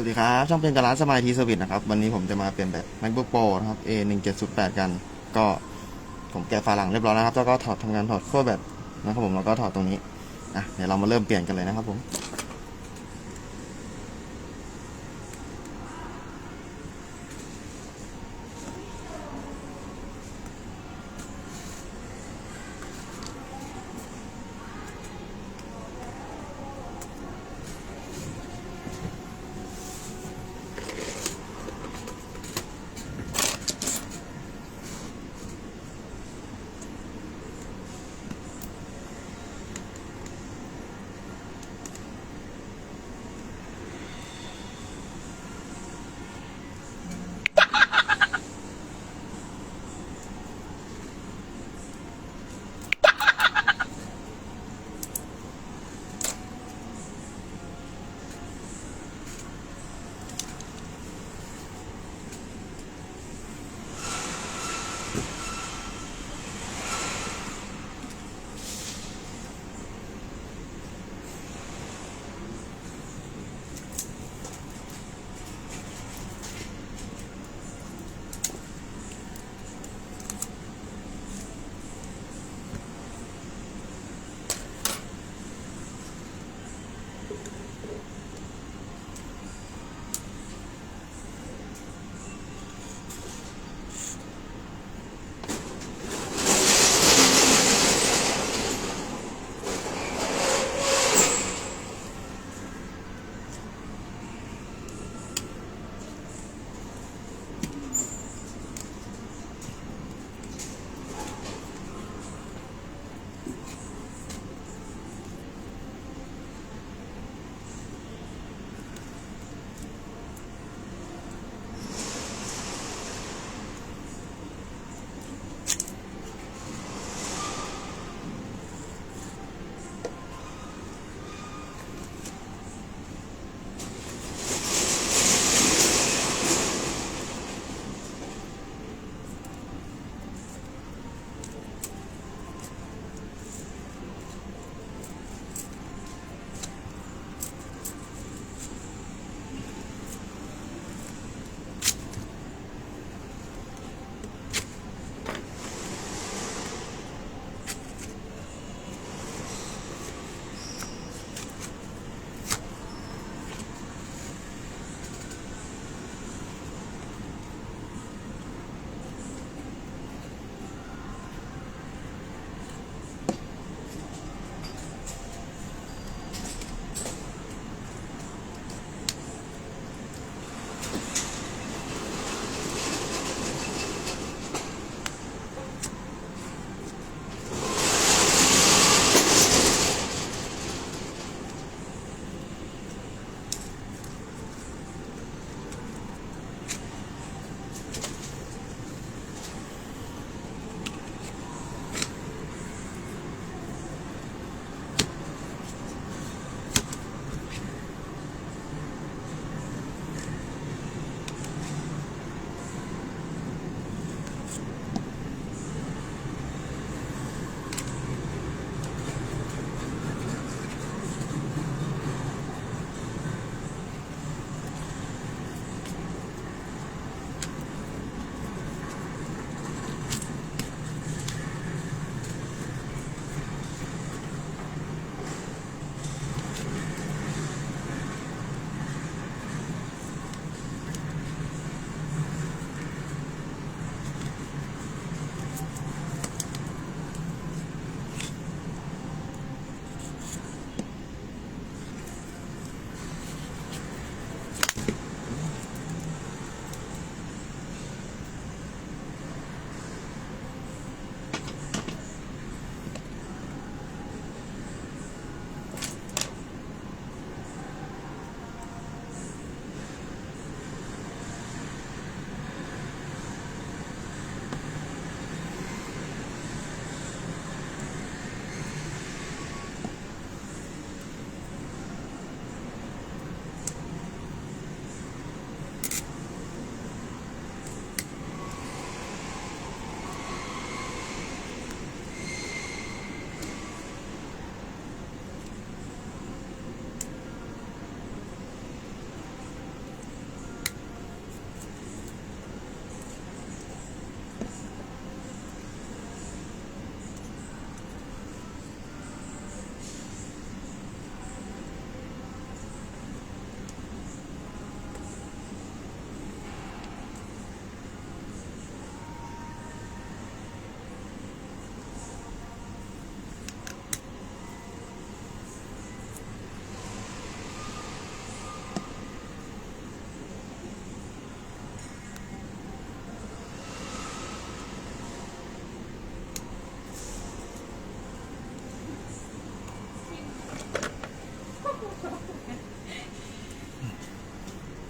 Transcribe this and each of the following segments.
สวัสดีครับ ช่องเป็นการร้านสมายทีสวิตนะครับ วันนี้ผมจะมาเปลี่ยนแบบ macbook pro นะครับ a 1 7 0 8กัน ก็ผมแกะฝาหลังเรียบร้อยนะครับ แล้วก็ถอดทำงานถอดขั้วแบบนะครับผม แล้วก็ถอดตรงนี้ อะ เดี๋ยวเรามาเริ่มเปลี่ยนกันเลยนะครับผม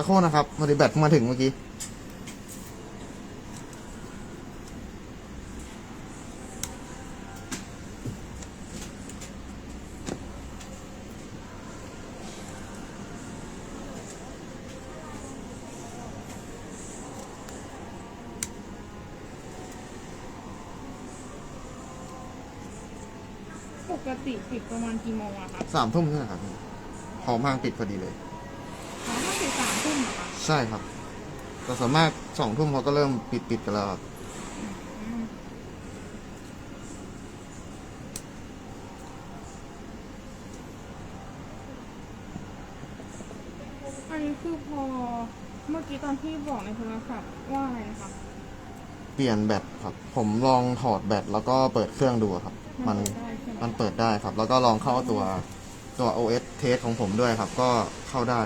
สักครู่นะครับพอดีแบตเพิ่งมาถึงเมื่อกี้ปกติปิดประมาณกี่โมงอะครับสามทุ่มนี่แหละครับหอมห้างปิดพอดีเลยอ๋อ ถ้าปิดสามทุ่มเหรอคะใช่ครับ แต่ส่วนมากสองทุ่มเขาก็เริ่มปิดปิดกันแล้วครับอืมอันนี้คือพอเมื่อกี้ตอนที่บอกในโทรศัพท์ว่าอะไรนะครับเปลี่ยนแบตครับ ผมลองถอดแบตแล้วก็เปิดเครื่องดูครับ มันเปิดได้ใช่ไหมมันเปิดได้ครับ แล้วก็ลองเข้าตัวตัว OS เทสของผมด้วยครับ ก็เข้าได้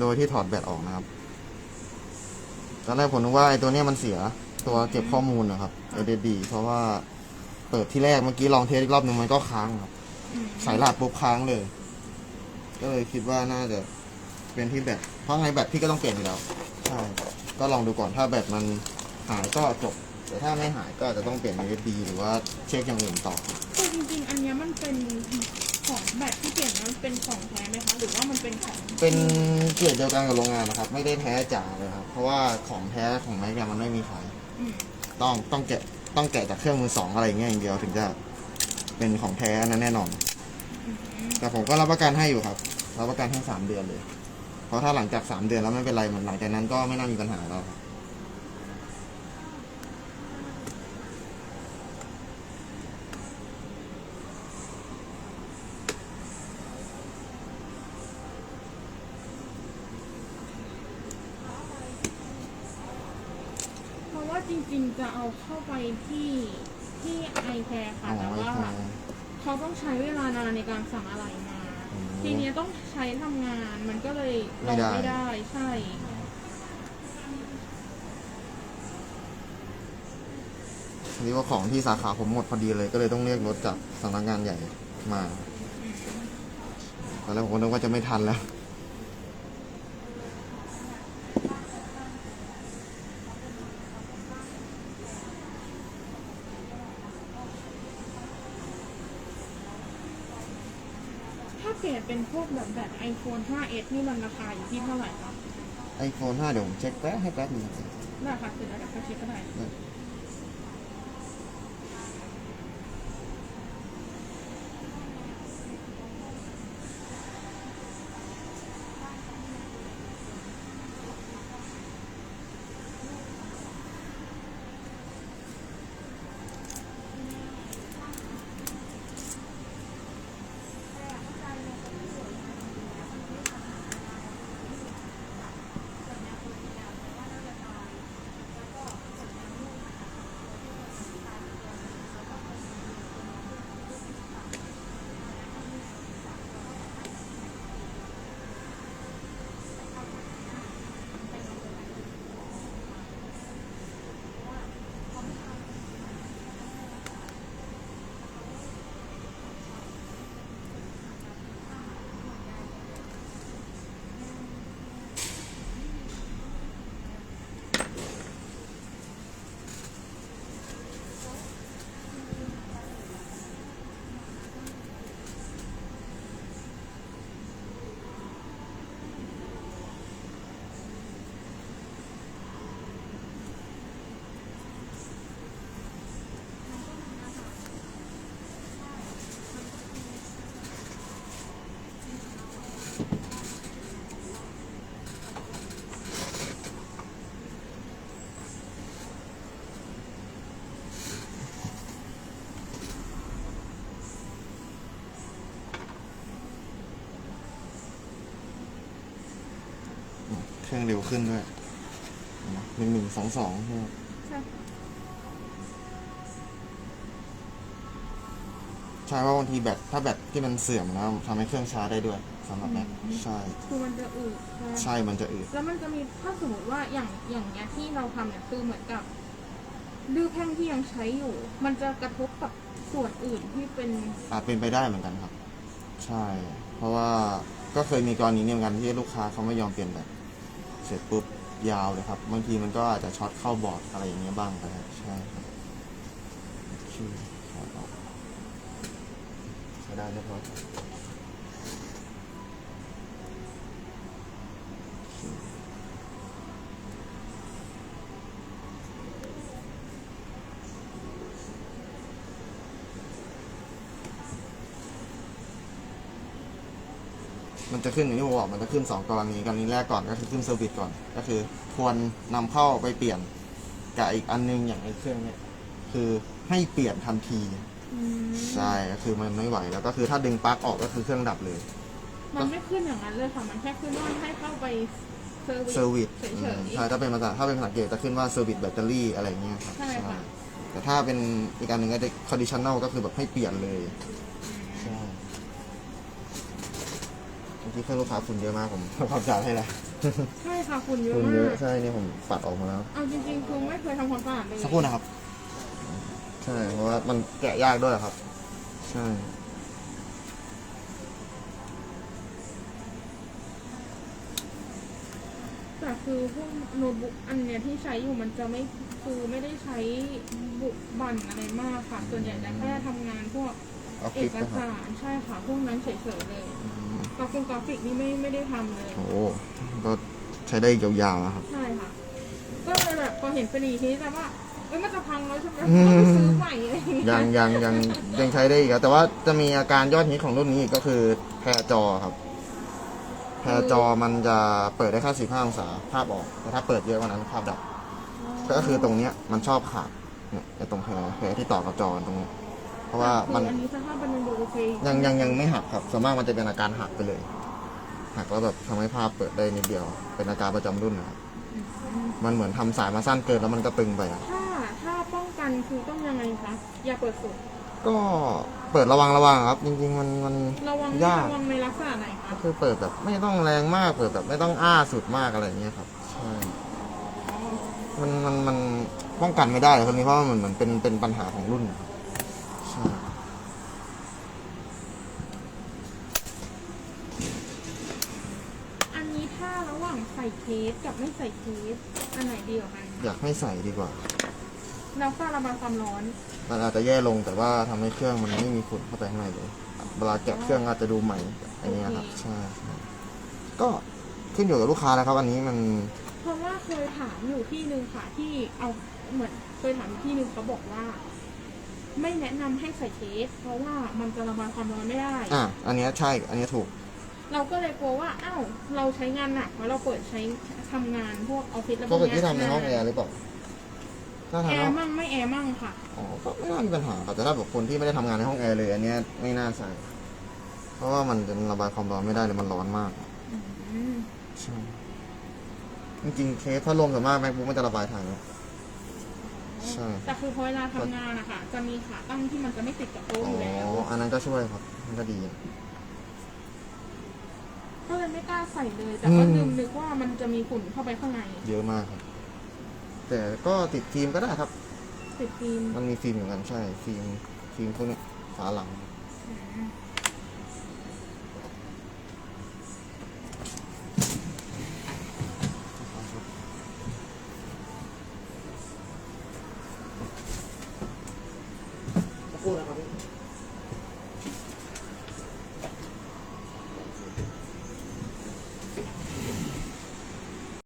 โดยที่ถอดแบตออกนะครับ ตอนแรกผมนึกว่าไอ้ตัวเนี้ยมันเสียตัวเก็บข้อมูลนะครับ SSD เพราะว่าเปิดที่แรกเมื่อกี้ลองเทสอีกรอบหนึ่งมันก็ค้างครับอืมสายหลาดปุ๊บค้างเลย ก็เลยคิดว่าน่าจะเป็นที่แบต เพราะไงแบตพี่ก็ต้องเปลี่ยนอยู่แล้ว ใช่ ก็ลองดูก่อนถ้าแบตมันหายก็จบ แต่ถ้าไม่หายก็อาจจะต้องเปลี่ยน USB หรือว่าเช็คอย่างอื่นต่อคือจริงๆ อันเนี้ยมันเป็น ของแบบที่เปลี่ยนมันเป็นของแท้ไหมคะหรือว่ามันเป็นของเป็นเกรดเดียวกันกับโรงงานนะครับ ไม่ได้แท้จ๋าเลยครับ เพราะว่าของแท้ของแม็กเนี่ยมันไม่มีขายอืมต้องต้องแกะต้องแกะจากเครื่องมือสองอะไรอย่างเงี้ยอย่างเดียวถึงจะเป็นของแท้นั้นแน่นอน อืมแต่ผมก็รับประกันให้อยู่ครับ รับประกันให้สามเดือนเลย เพราะถ้าหลังจากสามเดือนแล้วไม่เป็นไรมันหลังจากนั้นก็ไม่น่ามีปัญหาแล้วครับ เพ ราะว่าจริงๆจะเอาเข้าไปที่ที่ไอแคร์ค่ะอ๋อแต่ไอ้ว่าแท้เขาต้องใช้เวลานานในการสั่งอะไรมาอืมทีเนี้ยต้องใช้ทำงานมันก็เลยไม่ลงได้ไม่ได้ใช่นี่ว่าของที่สาขาผมหมดพอดีเลย ก็เลยต้องเรียกรถจากสำนักงานใหญ่มาตอนแรกผมก็นึกว่าจะไม่ทันแล้ว ถ้า เปลี่ยนเป็นพวกแบบแบบ iPhone 5s นี่มันราคาอยู่ที่เท่าไหร่คะไอโฟน5เดี๋ยวผมเช็คแป๊บให้แป๊บนึงราคาคือระดับเขาเช็คก็ได้ เครื่องเร็วขึ้นด้วยหนึ่งหนึ่งสองสองใช่ใช่ว่าบางทีแบตถ้าแบตที่มันเสื่อมแล้วทำให้เครื่องช้าได้ด้วยสำหรับแม็กใช่ คือมันจะอืดใช่ไหมใช่มันจะอืด แล้วมันจะมีถ้าสมมติว่าอย่างอย่างเงี้ยที่เราทำเนี่ยคือเหมือนกับดื้อแพ่งที่ยังใช้อยู่ มันจะกระทบกับส่วนอื่นที่เป็นอาจเป็นไปได้เหมือนกันครับ ใช่ เพราะว่าก็เคยมีกรณีนี้เหมือนกันที่ลูกค้าเขาไม่ยอมเปลี่ยนแบต เสร็จปุ๊บยาวเลยครับบางทีมันก็อาจจะช็อตเข้าบอร์ดอะไรอย่างเงี้ยบ้างนะครับใช่ครับชื่อขอออกใช้ได้เรียบร้อย มันจะขึ้นอย่างที่ผมบอกมันจะขึ้นสองกรณีกรณีแรกก่อนก็คือขึ้นเซอร์วิสก่อน ก็คือควรนำเข้าไปเปลี่ยนกับอีกอันนึงอย่างไอ้เครื่องเนี้ยคือให้เปลี่ยนทันทีอืมใช่ก็คือมันไม่ไหวแล้วก็คือถ้าดึงปลั๊กออกก็คือเครื่องดับเลย มันไม่ขึ้นอย่างนั้นเลยค่ะมันแค่ขึ้นว่าให้เข้าไปเซอร์วิสเซอร์วิสเฉยใช่ถ้าเป็นภาษาถ้าเป็นภาษาอังกฤษจะขึ้นว่าเซอร์วิสแบตเตอรี่อะไรเงี้ยครับใช่ค่ะแต่ถ้าเป็นอีกอันหนึ่งก็จะ conditional ก็คือแบบให้เปลี่ยนเลยใช่เมื่อกี้เครื่องลูกค้าฝุ่นเยอะมากผมทำความสะอาดให้แล้วๆใช่ค่ะคุณเยอะฝุ่นมาเยอะกใช่นี่ผมปัดออกมาแล้ว เอาจริงๆคือไม่เคยทำความสะอาดเลยสักครู่นะครับ ใช่เพราะว่ามันแกะยากด้วยครับ ใช่แต่คือพวกโน้ตบุ๊กอันเนี้ยที่ใช้อยู่มันจะไม่คือไม่ได้ใช้บุกบั่นอะไรมากค่ะ ส่วนใหญ่จะแค่ทำงานพวกออฟเอฟิศกนะครับสารใช่ค่ะพวกนั้นเฉยๆเลย อืม กราฟิกกราฟิกนี่ไม่ไม่ได้ทำเลยโอ้โหก็ใช้ได้ยาวๆนะครับ ใช่ค่ะ ก็เลยแบบพอเห็นเป็นอีกทีแต่ว่าเอ้ยมันจะพังแล้วใช่ไหมอืม ต้องไปซื้อใหม่อะไรอย่างเงี้ยยังยังยังยังใช้ได้อีกครับแต่ว่าจะมีอาการยอดฮิตของรุ่นนี้อีกก็คือแพรจอครับ แพรจอมันจะเปิดได้แค่15องศาภาพออก แต่ถ้าเปิดเยอะกว่านั้นภาพดับ ก็คือตรงเนี้ยมันชอบขาดเนี่ยไอ้ตรงแพรแพรที่ต่อกับจอตรงเนี้ย เพราะว่ามันคืออันนี้สภาพมันยังดูโอเคยังยังยังไม่หักครับส่วนมากมันจะเป็นอาการหักไปเลย หักแล้วแบบทำให้ภาพเปิดได้นิดเดียว เป็นอาการประจำรุ่นนะครับอืมมันเหมือนทำสายมาสั้นเกินแล้วมันก็ตึงไปอะถ้าถ้าป้องกันคือต้องยังไงคะอย่าเปิดสุดก็เปิดระวังระวังครับ จริง ๆ มันมันระวังยากระวังในลักษณะไหนคะก็คือเปิดแบบไม่ต้องแรงมากเปิดแบบไม่ต้องอ้าสุดมากอะไรอย่างเงี้ยครับใช่มันมันมันป้องกันไม่ได้คนนี้เพราะว่ามันเหมือนเป็นเป็นปัญหาของรุ่นนะครับใช่ อันนี้ถ้าระหว่างใส่เคสกับไม่ใส่เคสอันไหนดีกว่ากันอยากให้ใส่ดีกว่าแล้วก็ระบายความร้อน มันอาจจะแย่ลงแต่ว่าทำให้เครื่องมันไม่มีฝุ่นเข้าไปข้างในเลยเวลาแกะเครื่องอาจจะดูใหม่อะไรเงี้ยครับใช่ใช่ก็ขึ้นอยู่กับลูกค้าแล้วครับ อันนี้มันเพราะว่าเคยถามอยู่ที่หนึ่งค่ะที่เอาเหมือนเคยถามอยู่ที่หนึ่งเขาบอกว่า ไม่แนะนำให้ใส่เคสเพราะว่ามันจะระบายความร้อนไม่ได้ อะอันเนี้ยใช่อันเนี้ยถูก เราก็เลยกลัวว่าอ้าวเราใช้งานหนักแล้วเราเปิดใช้ทำงานพวกออฟฟิศแล้วปกติที่ทำในห้องแอร์หรือเปล่าถ้าแอทำห้อร์งมั่งไม่แอร์มั่งค่ะ อ๋อก็ไม่น่ามีปัญหาครับแต่ถ้าแบบคนที่ไม่ได้ทำงานในห้องแอร์เลย อันเนี้ยไม่น่าใส่เพราะว่ามันจะระบายความร้อนไม่ได้เลยมันร้อนมากอืมใช่จริงๆเคสพัดลมส่วนมากแม็กบุ๊กมันจะระบายทางเนี้ยใช่แต่คือพอเวลาทำงานอะค่ะจะมีขาตั้งที่มันจะไม่ติดกับโต๊ะอ๋อยู่แล้ว ออันนั้นก็ช่วยครับมันก็ดี ก็เลยไม่กล้าใส่เลย แต่ก็อืมลืมนึกว่ามันจะมีฝุ่นเข้าไปข้างใน เยอะมากครับ แต่ก็ติดฟิล์มก็ได้ครับ ติดฟิล์มมันมีฟิล์มเหมือนกันใช่ ฟิล์มฟิล์มพวกเนี้ยฝาหลัง อืม